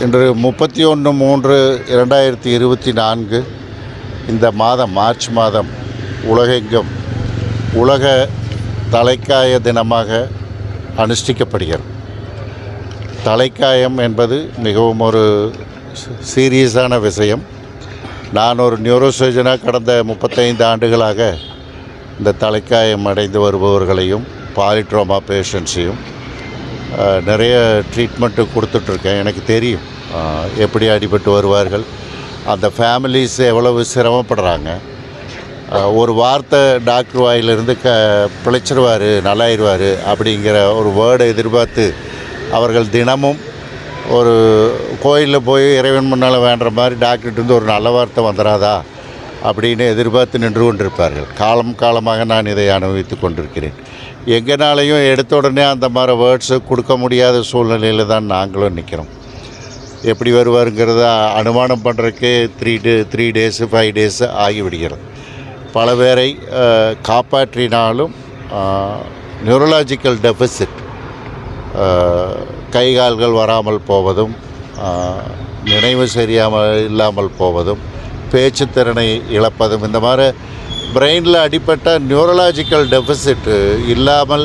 இன்று முப்பத்தி ஒன்று மூன்று இரண்டாயிரத்தி இருபத்தி நான்கு இந்த மாதம் மார்ச் மாதம் உலகெங்கும் உலக தலைக்காய தினமாக அனுஷ்டிக்கப்படுகிறது. தலைக்காயம் என்பது மிகவும் ஒரு சீரியஸான விஷயம். நான் ஒரு நியூரோசர்ஜனாக கடந்த முப்பத்தைந்து ஆண்டுகளாக இந்த தலைக்காயம் அடைந்து வருபவர்களையும் பாலிட்ரோமா பேஷண்ட்ஸையும் நிறைய ட்ரீட்மெண்ட்டு கொடுத்துட்ருக்கேன். எனக்கு தெரியும். எப்படி அடிபட்டு வருவார்கள். அந்த ஃபேமிலிஸ் எவ்வளவு சிரமப்படுறாங்க. ஒரு வார்த்தை டாக்டர் வாயிலிருந்து க பிழைச்சிருவார் நல்லாயிருவார் அப்படிங்கிற ஒரு வேர்டை எதிர்பார்த்து அவர்கள் தினமும் ஒரு கோயிலில் போய் இறைவன் முன்னால் வேண்டுற மாதிரி டாக்டர்கிட்ட இருந்து ஒரு நல்ல வார்த்தை வந்துடாதா அப்படின்னு எதிர்பார்த்து நின்று கொண்டிருப்பார்கள். காலம் காலமாக நான் இதை அனுபவித்து கொண்டிருக்கிறேன். எங்கனாலையும் எடுத்த உடனே அந்த மாதிரி வேர்ட்ஸு கொடுக்க முடியாத சூழ்நிலையில் தான் நாங்களும் நிற்கிறோம் எப்படி வருவாருங்கிறத அனுமானம் பண்ணுறதுக்கே three day three days five days ஆகிவிடுகிறது. பல பேரை காப்பாற்றினாலும் நியூரலாஜிக்கல் டெபிசிட் கை கால்கள் வராமல் போவதும் நினைவு சரியாமல் இல்லாமல் போவதும் பேச்சுத்திறனை இழப்பதும் இந்த மாதிரி பிரெயினில் அடிப்பட்ட நியூரலாஜிக்கல் டெபிசிட்டு இல்லாமல்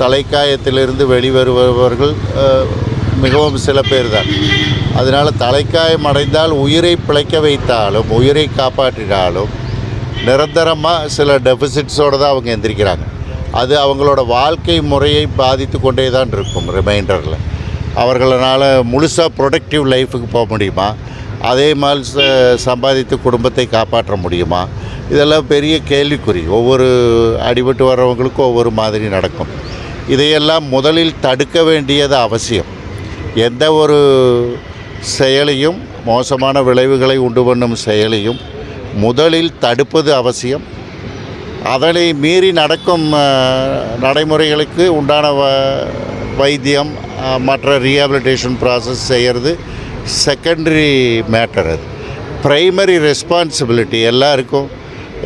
தலைக்காயத்திலிருந்து வெளிவருபவர்கள் மிகவும் சில பேர் தான் அதனால் தலைக்காயம் அடைந்தால் உயிரை பிழைக்க வைத்தாலும் உயிரை காப்பாற்றினாலும் நிரந்தரமாக சில டெபிசிட்ஸோடு தான் அவங்க எந்திரிக்கிறாங்க. அது அவங்களோட வாழ்க்கை முறையை பாதித்து கொண்டே தான் இருக்கும் ரிமைண்டரில் அவர்களால் முழுசாக ப்ரொடக்டிவ் லைஃபுக்கு போக முடியுமா? அதே மாதிரி ச சம்பாதித்து குடும்பத்தை காப்பாற்ற முடியுமா? இதெல்லாம் பெரிய கேள்விக்குறி. ஒவ்வொரு அடிபட்டு வர்றவங்களுக்கும் ஒவ்வொரு மாதிரி நடக்கும். இதையெல்லாம் முதலில் தடுக்க வேண்டியது அவசியம். எந்த ஒரு செயலையும் மோசமான விளைவுகளை உண்டு பண்ணும் செயலையும் முதலில் தடுப்பது அவசியம். அதனை மீறி நடக்கும் நடைமுறைகளுக்கு உண்டான வ வைத்தியம் மற்ற ரீஹாபிலிட்டேஷன் ப்ராசஸ் செய்கிறது செகண்டரி மேட்டர் அது. ப்ரைமரி ரெஸ்பான்சிபிலிட்டி எல்லாருக்கும்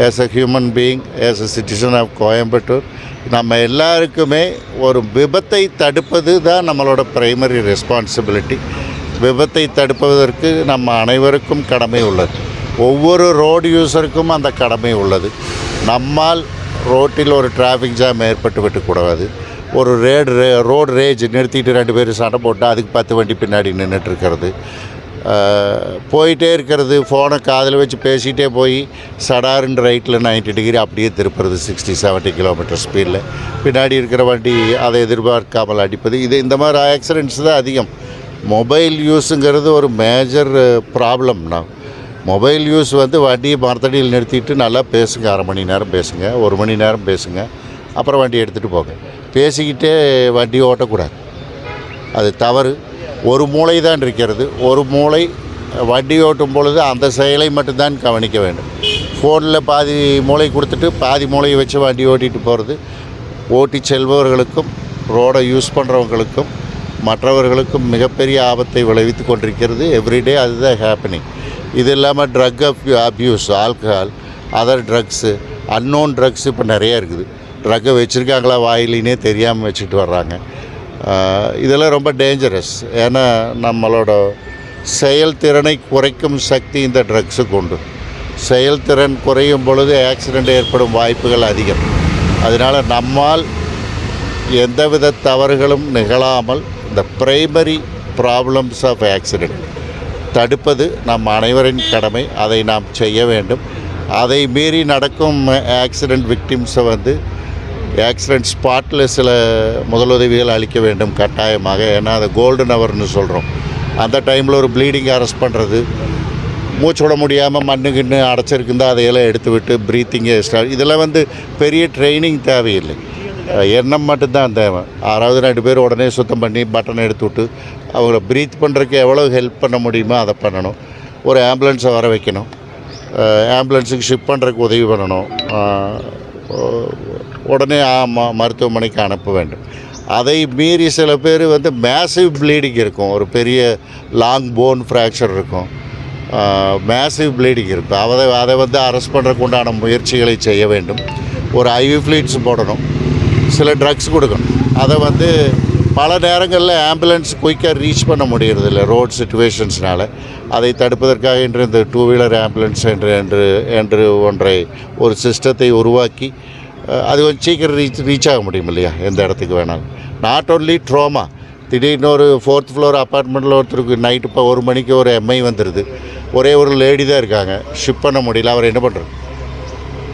as a human being as a citizen of Coimbatore நம்ம எல்லாருக்குமே ஒரு விபத்தை தடுப்பது தான் நம்மளோட ப்ரைமரி ரெஸ்பான்சிபிலிட்டி விபத்தை தடுப்பதற்கு நம்ம அனைவருக்கும் கடமை உள்ளது. ஒவ்வொரு ரோடு யூஸருக்கும் அந்த கடமை உள்ளது. நம்மால் ரோட்டில் ஒரு டிராஃபிக் ஜாம் ஏற்பட்டு விட்டுக்கூடாது ஒரு ரேடு ரே ரோடு ரேஜ் நிறுத்திட்டு ரெண்டு பேரும் சண்டை போட்டு அதுக்கு பத்து வண்டி பின்னாடி நின்றுட்டுருக்கிறது போயிட்டே இருக்கிறது. ஃபோனை காதில் வச்சு பேசிகிட்டே போய் சடாருன்னு ரைட்டில் 90 டிகிரி அப்படியே திருப்புறது சிக்ஸ்டி 70 கிலோமீட்டர் ஸ்பீடில் பின்னாடி இருக்கிற வண்டி அதை எதிர்பார்க்காமல் அடிப்பது. இது இந்த மாதிரி ஆக்சிடெண்ட்ஸ் தான் அதிகம். மொபைல் யூஸுங்கிறது ஒரு மேஜர் ப்ராப்ளம்னா மொபைல் யூஸ் வந்து வண்டியை மரத்தடியில் நிறுத்திட்டு நல்லா பேசுங்க. அரை மணி நேரம் பேசுங்க. ஒரு மணி நேரம் பேசுங்க. அப்புறம் வண்டி எடுத்துகிட்டு போங்க. பேசிக்கிட்டே வண்டி ஓட்டக்கூடாது. அது தவறு. ஒரு மூளை தான் இருக்கிறது. ஒரு மூளை வண்டி ஓட்டும் பொழுது அந்த செயலை மட்டும்தான் கவனிக்க வேண்டும். ஃபோனில் பாதி மூளை கொடுத்துட்டு பாதி மூளையை வச்சு வண்டி ஓட்டிகிட்டு போகிறது. ஓட்டி செல்பவர்களுக்கும் ரோடை யூஸ் பண்ணுறவங்களுக்கும் மற்றவர்களுக்கும் மிகப்பெரிய ஆபத்தை விளைவித்து கொண்டிருக்கிறது. எவ்ரிடே அதுதான் ஹேப்பனிங் இது இல்லாமல் drug abuse alcohol other drugs unknown drugs இப்போ நிறையா இருக்குது. ட்ரக்கை வச்சுருக்காங்களா வாயிலினே தெரியாமல் வச்சுட்டு வர்றாங்க. இதெல்லாம் ரொம்ப டேஞ்சரஸ் ஏன்னா நம்மளோட செயல்திறனை குறைக்கும் சக்தி இந்த ட்ரக்ஸுக்கு உண்டு. செயல்திறன் குறையும் பொழுது ஆக்சிடெண்ட் ஏற்படும் வாய்ப்புகள் அதிகம். அதனால் நம்மால் எந்தவித தவறுகளும் நிகழாமல் இந்த பிரைமரி ப்ராப்ளம்ஸ் ஆஃப் ஆக்சிடெண்ட் தடுப்பது நம் அனைவரின் கடமை. அதை நாம் செய்ய வேண்டும். அதை மீறி நடக்கும் ஆக்சிடெண்ட் விக்டிம்ஸை வந்து ஆக்சிடெண்ட் ஸ்பாட்டில் சில முதலுதவிகள் அளிக்க வேண்டும் கட்டாயமாக. ஏன்னா அதை கோல்டன் அவர்னு சொல்கிறோம் அந்த டைமில் ஒரு ப்ளீடிங் அரெஸ்ட் பண்ணுறது மூச்சு விட முடியாமல் மண்ணு கிண்ணு அடைச்சிருக்குந்தா அதையெல்லாம் எடுத்து விட்டு ப்ரீத்திங்கை ஸ்டார்ட் இதெல்லாம் வந்து பெரிய ட்ரைனிங் தேவையில்லை. எண்ணம் மட்டும்தான். தேவை ஆறாவது ரெண்டு பேர் உடனே சுத்தம் பண்ணி பட்டனை எடுத்து விட்டு அவங்கள ப்ரீத் பண்ணுறதுக்கு எவ்வளோ ஹெல்ப் பண்ண முடியுமோ அதை பண்ணணும். ஒரு ஆம்புலன்ஸை வர வைக்கணும். ஆம்புலன்ஸுக்கு ஷிப் பண்ணுறதுக்கு உதவி பண்ணணும். உடனே மருத்துவமனைக்கு அனுப்ப வேண்டும். அதை மீறி சில பேர் வந்து மேசிவ் ப்ளீடிங் இருக்கும். ஒரு பெரிய லாங் போன் ஃப்ராக்சர் இருக்கும். மேசிவ் ப்ளீடிங் இருக்கும். அதை அதை வந்து அரெஸ்ட் பண்ணுறதுக்கு உண்டான முயற்சிகளை செய்ய வேண்டும். ஒரு ஐவி ஃப்ளீட்ஸ் போடணும். சில ட்ரக்ஸ் கொடுக்கணும். அதை வந்து பல நேரங்களில் ஆம்புலன்ஸ் குயிக்காக ரீச் பண்ண முடியறதில்ல. ரோட் சுச்சுவேஷன்ஸ்னால் அதை தடுப்பதற்காக இன்று இந்த டூ வீலர் ஆம்புலன்ஸ் என்று என்று என்று ஒன்றை ஒரு சிஸ்டத்தை உருவாக்கி அது கொஞ்சம் சீக்கிரம் ரீச் ரீச் ஆக முடியும் இல்லையா? எந்த இடத்துக்கு வேணாலும். நாட் ஒன்லி ட்ரோமா திடீர்னு ஒரு ஃபோர்த் ஃப்ளோர் அப்பார்ட்மெண்ட்டில் ஒருத்தருக்கு நைட்டு இப்போ ஒரு மணிக்கு ஒரு எம்ஐ வந்துடுது ஒரே ஒரு லேடி தான் இருக்காங்க. ஷிப் பண்ண முடியல. அவர் என்ன பண்ணுறது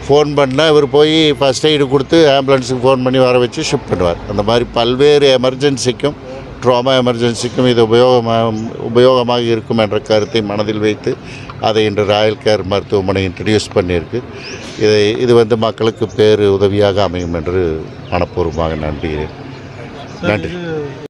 ஃபோன் பண்ணால் இவர் போய் ஃபஸ்ட் எய்டு கொடுத்து ஆம்புலன்ஸுக்கு ஃபோன் பண்ணி வர வச்சு ஷிஃப்ட் பண்ணுவார். அந்த மாதிரி பல்வேறு எமர்ஜென்சிக்கும் ட்ராமா எமர்ஜென்சிக்கும் இது உபயோகமாக உபயோகமாக இருக்கும் என்ற கருத்தை மனதில் வைத்து அதை இன்று ராயல் கேர் மருத்துவமனை இன்ட்ரடியூஸ் பண்ணியிருக்கு. இதை இது வந்து மக்களுக்கு பேர் உதவியாக அமையும் என்று மனப்பூர்வமாக நம்புகிறேன். நன்றி.